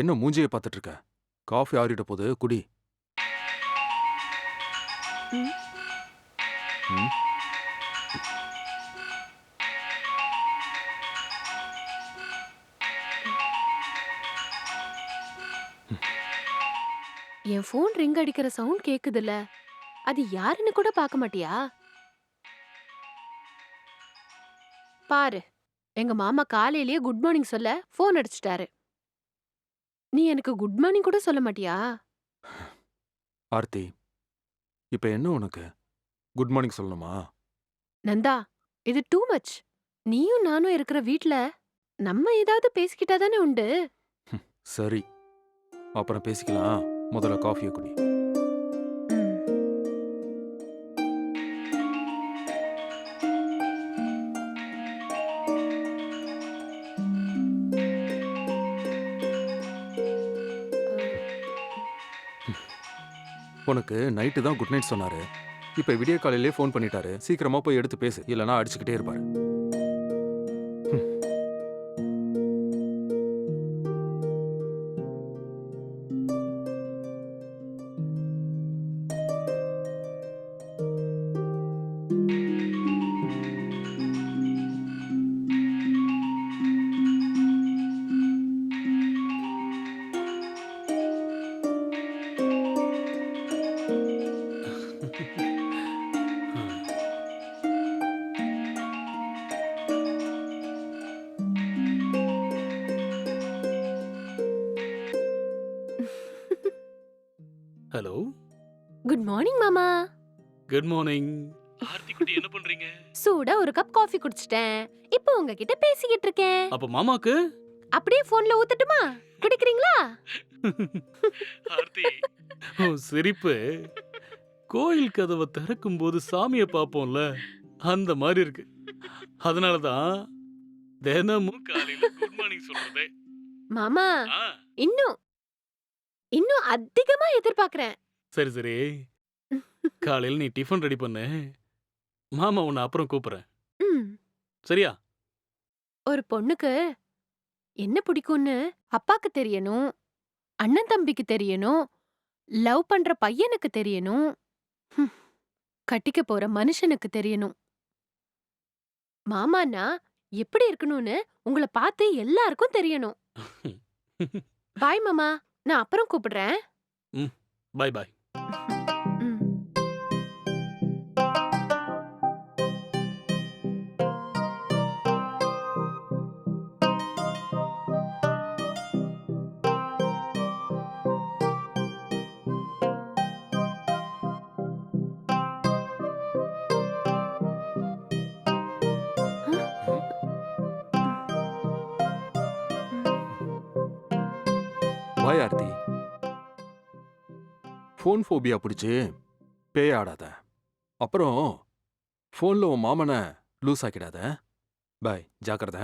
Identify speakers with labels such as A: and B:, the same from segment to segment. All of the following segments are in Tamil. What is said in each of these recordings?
A: என்ன மூஞ்சிய பார்த்துட்டு இருக்க காஃபி ஆறிட்ட போது குடி.
B: ம். என் ஃபோன் ரிங் அடிக்கிற சவுண்ட் கேக்குதுல்ல. அது யாருன்னு கூட பார்க்க மாட்டியா? பாரு எங்க மாமா காலையிலேயே குட் மார்னிங் சொல்ல ஃபோன் அடிச்சிட்டாரு. நீ எனக்கு குட் மார்னிங் கூட சொல்ல மாட்டியா?
A: ஆர்த்தி இப்ப என்ன உனக்கு? குட் மார்னிங் சொல்லணுமா?
B: நந்தா இது டூ மச். நீயும் நானும் இருக்கிற வீட்ல நம்ம ஏதாவது பேசிக்கிட்டா தானே உண்டு?
A: சரி. அப்புறம் பேசிக்கலாம். முதல்ல காஃபியை குடி. உனக்கு நைட்டு தான் குட் நைட் சொன்னாரு. இப்ப விடிய காலையிலே ஃபோன் பண்ணிட்டாரு. சீக்கிரமா போய் எடுத்து பேசு இல்லைனா அடிச்சுக்கிட்டே இருப்பாரு.
C: ஹலோ
B: குட் மார்னிங் மாமா.
C: குட் மார்னிங் ஆர்த்தி குட்டி என்ன பண்றீங்க?
B: சூடா ஒரு கப் காஃபி குடிச்சிட்டேன். இப்போ உங்ககிட்ட பேசிக்கிட்டு இருக்கேன்.
C: அப்ப மாமாக்கு?
B: அப்படியே போன்ல ஊத்தட்டுமா? குடிக்கிறீங்களா?
C: ஆர்த்தி உன் சிரிப்பு. கோயில் கதவை திறக்கும் போது சாமியை பார்ப்போம்ல. அந்த மாதிரி இருக்கு. அதனால தான் தினமும் காலையில குட் மார்னிங் சொல்றதே.
B: மாமா இன்னும் இன்னும் அதிகமா எதிர்பார்க்கறேன்.
C: சரி சரி. காலையில நீ டிஃபன் ரெடி பண்ணு. மாமா உன்னை அப்புறம் கூப்பிடுறேன்
B: ம்.
C: சரியா?
B: ஒரு பொண்ணுக்கு என்ன பிடிக்கும்னு அப்பாக்கு தெரியணும் அண்ணன் தம்பிக்கு தெரியணும் லவ் பண்ற பையனுக்கு தெரியணும் ஹம், கட்டிக்க போற மனுஷனுக்கு தெரியணும். மாமான்னா எப்படி இருக்கணும்னு உங்களை பார்த்து எல்லாருக்கும் தெரியணும். பாய் மாமா. நான் அப்புறம் கூப்பிடுறேன்.
C: பை பாய்
A: ஃபோன் ஃபோபியா பிடிச்சி பேய ஆடாத. அப்புறம் ஃபோன்ல உன் மாமனை லூஸ் ஆக்கிடாத. பாய் ஜாக்கிரதை.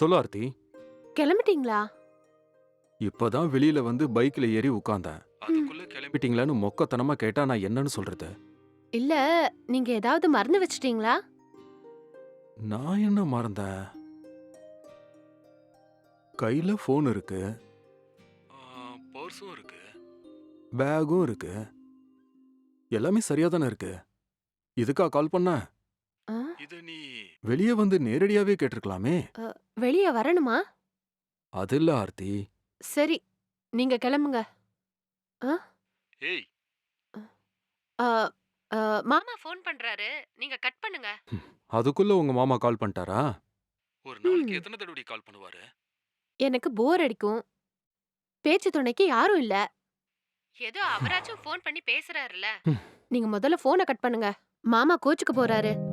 A: சொல்லு ஆர்த்தி.
B: கிளம்பிட்டீங்களா?
A: இப்பதான் வெளியில வந்து பைக்ல ஏறி உட்கார்ந்தேன் அதுக்குள்ள கிளம்பிட்டீங்களான்னு மொக்கத்தனமா கேட்டா நான் என்னன்னு சொல்றது?
B: இல்ல நீங்க ஏதாவது மறந்து வச்சிட்டீங்களா?
A: நான் என்ன மறந்தேன்? கையில ஃபோன் இருக்கு. பர்ஸும் இருக்கு. பேகும் இருக்கு. எல்லாமே சரியா தானே இருக்கு. இதுக்கா கால் பண்ண? இத நீ வெளியே வந்து நேரடியாவே கேட்டிருக்கலாமே.
B: வெளிய வரணுமா?
A: அது இல்ல ஆர்த்தி.
B: சரி நீங்க கிளம்புங்க.
A: ஏய்.
B: ஆ, ஆ, மாமா ஃபோன் பண்றாரு. நீங்க கட் பண்ணுங்க.
A: அதுக்குள்ள உங்க மாமா கால் பண்ணிட்டாரா? ஒரு
B: நாளைக்கு.
A: எத்தனை தடவை கால் பண்ணுவாரு?
B: எனக்கு போர் அடிக்கும். பேச்சு துணைக்கு யாரும் இல்ல. ஏதோ அவராச்சும் ஃபோன் பண்ணி பேசுறாருல. நீங்க முதல்ல போனை கட் பண்ணுங்க. மாமா கோச்சுக்கு போறாரு.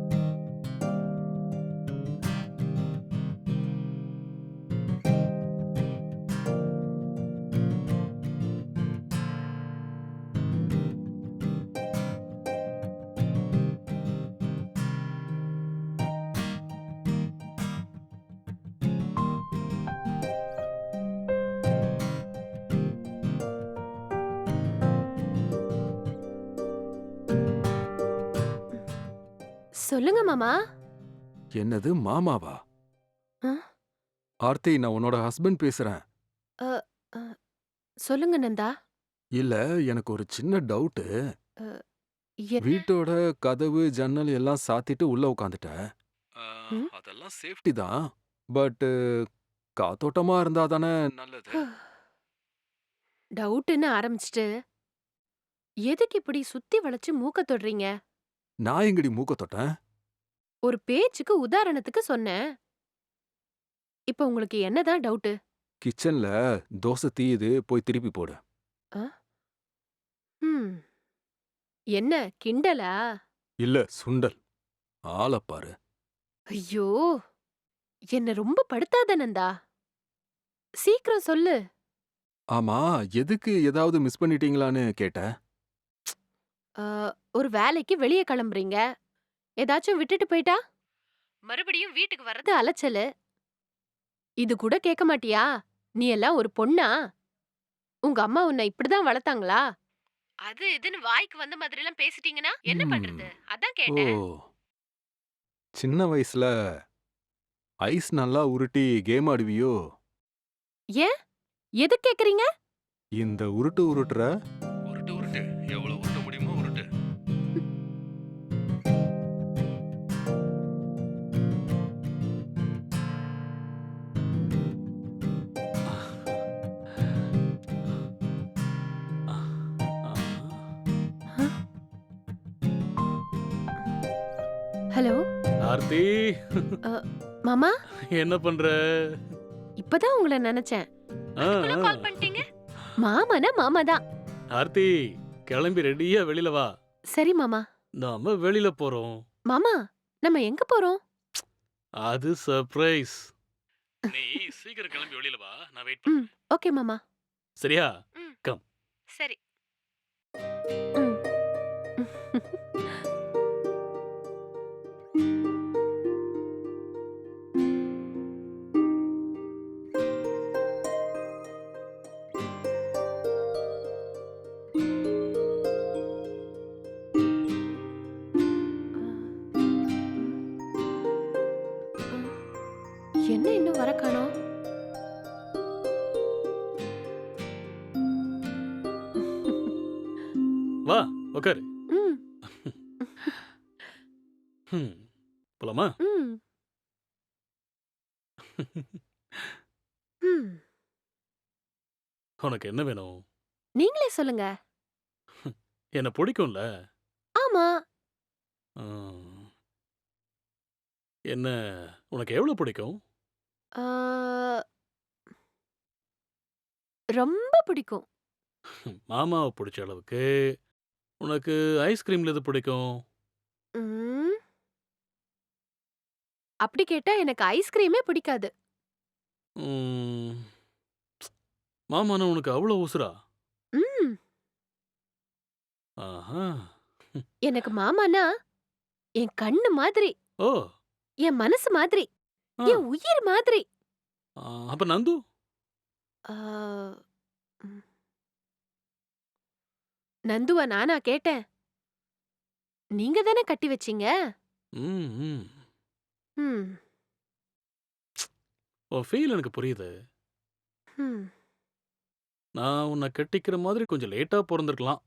B: சொல்லுங்க மாமா.
A: என்னது மாமாவா?
B: ஆ?
A: ஆர்த்தி நான் உன்னோட ஹஸ்பண்ட் பேசுறேன்.
B: சொல்லுங்க நந்தா.
A: இல்ல எனக்கு ஒரு சின்ன டவுட்டு.
B: என்ன?
A: வீட்டோட கதவு ஜன்னல் எல்லாம் சாத்திட்டு உள்ள உட்காந்துட்டேன்
B: ம்?
A: அதெல்லாம் சேஃப்டி தான். பட் காத்தோட்டமா இருந்தா தானே நல்லது.
B: டவுட்னு ஆரம்பிச்சிட்டு எதுக்கு இப்படி சுத்தி வளைச்சு மூக்க தொடுறீங்க?
A: நான் எங்கடி மூக்க தொட்டேன்?
B: ஒரு பேச்சுக்கு உதாரணத்துக்கு சொன்னேன். இப்ப உங்களுக்கு என்னதான் டவுட்
A: கிச்சன்ல தோசை தீயுது போய் திருப்பி போடு.
B: என்ன கிண்டலா?
A: இல்ல சுண்டல். ஆளை பாரு.
B: ஐயோ! என்ன ரொம்ப படுத்தாத நந்தா. சீக்கிரம் சொல்லு.
A: ஆமா எதுக்கு ஏதாவது மிஸ் பண்ணிட்டீங்களான்னு கேட்டேன்.
B: ஒரு வேலைக்கு வெளியே கிளம்புறீங்க? ஏதாச்சும் விட்டுட்டு போயிட்டா? மறுபடியும் வீட்டுக்கு வர்றது அலைச்சலு. இது கூட கேட்க மாட்டியா? நீ எல்லாம் ஒரு பொண்ணா? உங்க அம்மா உன்னை இப்படிதான் வளர்த்தாங்களா? அது இதுன்னு வாய்க்கு வந்த மாதிரி எல்லாம் பேசிட்டீங்கன்னா என்ன. பண்றது? அதான்
A: ஓ.
B: கேட்டேன்.
A: சின்ன வயசுல ஐஸ் நல்லா உருட்டி கேம் ஆடுவியோ?
B: எது கேக்குறீங்க?
A: இந்த உருட்டு உருட்டுற
C: ஆர்த்தி
B: மாமா?
C: என்ன பண்ற?
B: இப்பதான் உங்களை நினைச்சேன். கால் பண்ணிட்டீங்க? மாமானா மாமா தான்
C: ஆர்த்தி கிளம்பி ரெடியா வெளியில வா.
B: சரி மாமா.
C: நாம வெளியில போறோம்.
B: மாமா நம்ம எங்க போறோம்?
C: அது சர்ப்ரைஸ் நீ சீக்கிரம் கிளம்பி வெளியில வா. நான் வெயிட்
B: ம் ஓகே மாமா.
C: சரியா?
B: சரி. என்ன இன்னும் வர காணோம்?
C: வா உட்காரு
B: ம்.
C: ம், போலாமா உனக்கு என்ன வேணும்?
B: நீங்களே சொல்லுங்க.
C: என்ன பிடிக்கும்ல?
B: ஆமா.
C: என்ன உனக்கு எவ்வளவு பிடிக்கும்?
B: ஆ, ரொம்ப பிடிக்கும்.
C: மாமாவை பிடிச்ச அளவுக்கு உனக்கு ஐஸ்கிரீம்ல எது பிடிக்கும்?
B: ம். அப்படி கேட்டா எனக்கு ஐஸ்கிரீமே பிடிக்காது.
C: ம், மாமானா உனக்கு அவ்வளோ உசுரா?
B: ம்.
C: ஆஹா.
B: எனக்கு மாமானா என் கண்ணு மாதிரி
C: ஓ.
B: என் மனசு மாதிரி. என் உயிர் மாதிரி?
C: ஆ, அப்ப நந்து?
B: ஆ, ம். நந்துவ நானா கேட்டேன். நீங்க தானே கட்டி வச்சீங்க?
C: ம், ம்.
B: ம்.
C: உன் ஃபீல் எனக்கு புரியுது.
B: ம்.
C: நான் உன்னை கட்டிக்கிற மாதிரி கொஞ்சம் லேட்டா பிறந்திருக்கலாம்.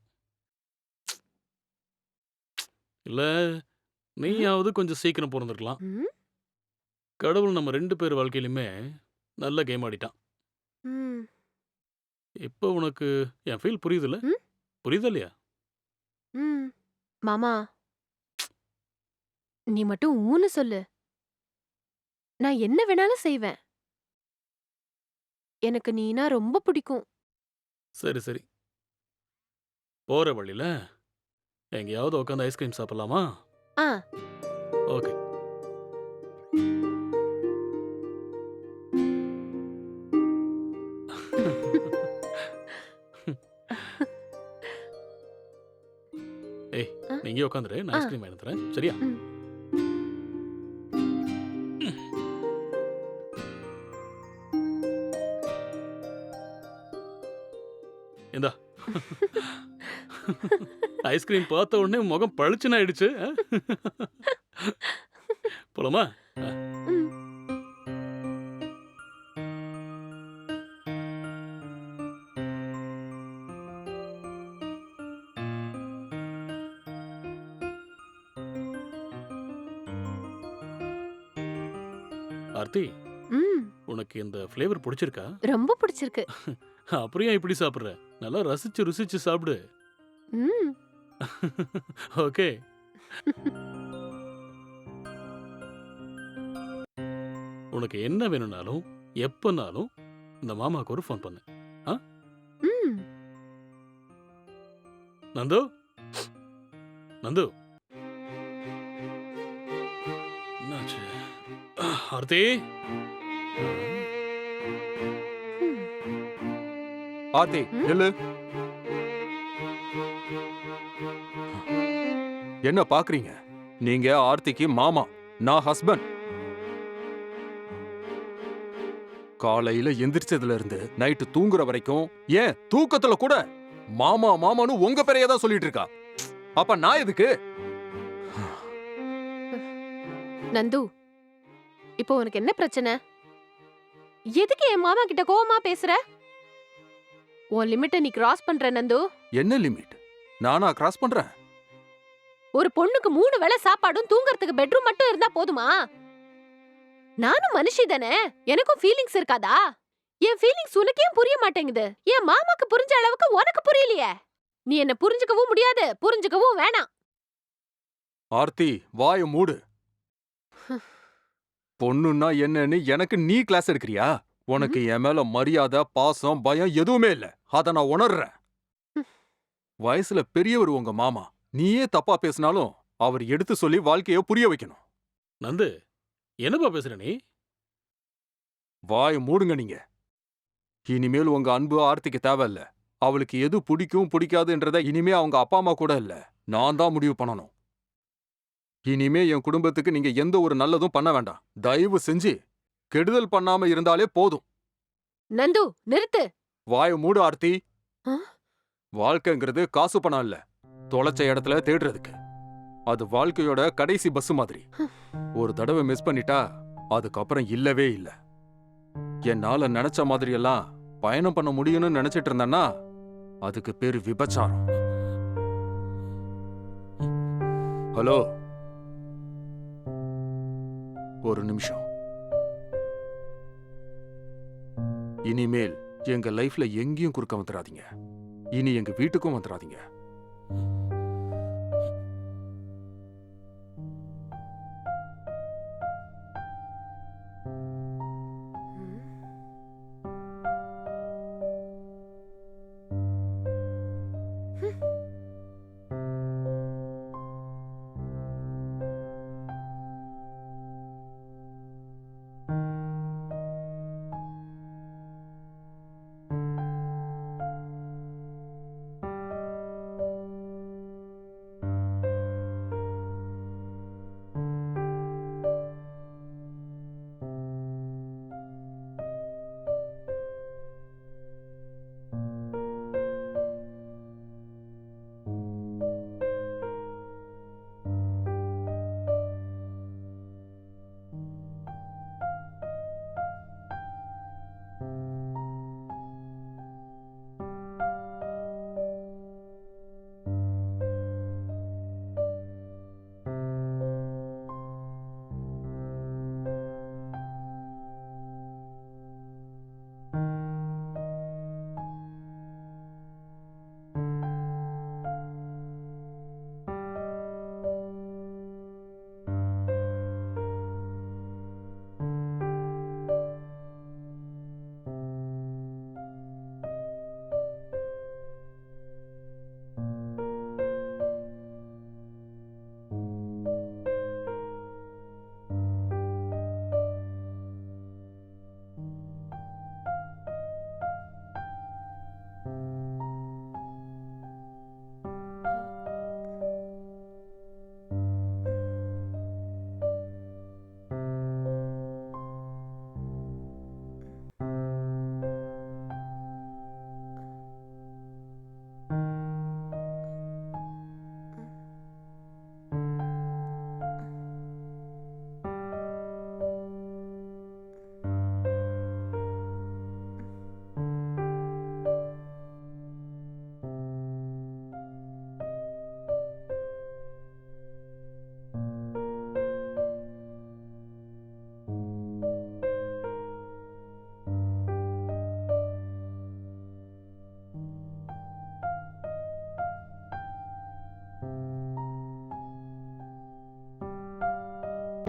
C: இல்ல நீயாவது கொஞ்சம் சீக்கிரம் பிறந்திருக்கலாம்.
B: ம்.
C: கடவுள் நம்ம ரெண்டு பேர் வாழ்க்கையிலுமே நல்ல கேம் ஆடிட்டான்.
B: ம்.
C: இப்போ உனக்கு என் ஃபீல் புரியுதுல்ல?
B: ம்?
C: புரியுதா இல்லையா?
B: ம். மாமா. நீ மட்டும் ஊன்னு சொல்லு. நான் என்ன வேணாலும் செய்வேன். எனக்கு நீனா ரொம்ப பிடிக்கும்.
C: சரி சரி. போற வழியில எங்கேயாவது உட்காந்து ஐஸ்கிரீம் சாப்பிடலாமா?
B: ஆ.
C: ஓகே ஏய்? நீங்க உட்காந்துரு நான். ஐஸ்கிரீம் வாங்கி தரேன் சரியா. இந்தா ஐஸ்கிரீம் பார்த்த உடனே முகம் பளிச்சுன்னு ஆயிடுச்சு? போலாமா ஆர்த்தி
B: ம்.
C: உனக்கு இந்த ஃப்ளேவர் பிடிச்சிருக்கா?
B: ரொம்ப பிடிச்சிருக்கு.
C: அப்புறம் ஏன் இப்படி சாப்பிடுற? நல்லா ரசிச்சு ருசிச்சு சாப்பிடு.
B: ம்.
C: ஓகே. உனக்கு என்ன வேணும்னாலும் எப்பனாலும் இந்த மாமாவுக்கு ஒரு ஃபோன் பண்ணு.
B: ம்.
C: நந்து? நந்து ஆர்த்தி.
A: ஆர்த்தி? நில்லு என்ன பாக்குறீங்க நீங்க ஆர்த்திக்கு மாமா நான் ஹஸ்பண்ட் காலையில எந்திரிச்சதுல இருந்து நைட்டு தூங்குற வரைக்கும் ஏன் தூக்கத்துல கூட மாமா மாமான்னு உங்க பேரையே தான் சொல்லிட்டு இருக்கா அப்ப நான் எதுக்கு
B: நந்து இப்போ உனக்கு என்ன பிரச்சனை? எதுக்கு என் மாமா கிட்ட கோவமா பேசுற? உன் லிமிட்டை நீ கிராஸ் பண்ற நந்து.
A: என்ன லிமிட்? நானா கிராஸ் பண்றேன்?
B: ஒரு பொண்ணுக்கு மூணு வேளை சாப்பாடும் தூங்கறதுக்கு பெட்ரூம் மட்டும் இருந்தா போதுமா? நானும் மனுஷி தானே? எனக்கும் ஃபீலிங்ஸ் இருக்காதா? என் ஃபீலிங்ஸ் உனக்கு புரிய மாட்டேங்குது. என் மாமாக்கு புரிஞ்ச அளவுக்கு உனக்கு புரியலையே. நீ என்ன புரிஞ்சுக்கவும் முடியாது புரிஞ்சுக்கவும் வேணாம்.
A: ஆர்த்தி வாய மூடு. பொண்ணுன்னா என்னன்னு எனக்கு நீ கிளாஸ் எடுக்கிறியா? உனக்கு என் மேல மரியாதை பாசம் பயம் எதுவுமே இல்ல. அத நான் உணர்றேன். வயசுல பெரியவர் உங்க மாமா. நீயே தப்பா பேசினாலும் அவர் எடுத்து சொல்லி வாழ்க்கைய புரிய வைக்கணும்.
C: நந்து என்னப்பா பேசுற நீ?
A: வாய மூடுங்க நீங்க. இனிமேல் உங்க அன்பு ஆர்த்திக்கு தேவையில்ல. அவளுக்கு எது பிடிக்கும் பிடிக்காதுன்றத இனிமே அவங்க அப்பா அம்மா கூட இல்ல. நான் தான் முடிவு பண்ணணும். இனிமே என் குடும்பத்துக்கு நீங்க எந்த ஒரு நல்லதும் பண்ண வேண்டாம். தயவு செஞ்சு கெடுதல் பண்ணாம இருந்தாலே போதும்.
B: நந்து நிறுத்து.
A: வாய மூடு ஆர்த்தி.
B: ஆ?
A: வாழ்க்கைங்கிறது காசு பணம் இல்ல. தொலைச்ச இடத்துல தேடுறதுக்கு. அது வாழ்க்கையோட கடைசி பஸ் மாதிரி. ஒரு தடவை மிஸ் பண்ணிட்டா அதுக்கப்புறம் இல்லவே இல்ல. என்னால நினைச்ச மாதிரி எல்லாம் பயணம் பண்ண முடியும்னு நினைச்சிட்டு இருந்தேன்னா அதுக்கு பேரு விபச்சாரம். ஹலோ? ஒரு நிமிஷம். இனிமேல் எங்க லைஃப்ல எங்கேயும் குறுக்க வந்துடாதீங்க இனி எங்க வீட்டுக்கும் வந்துடாதீங்க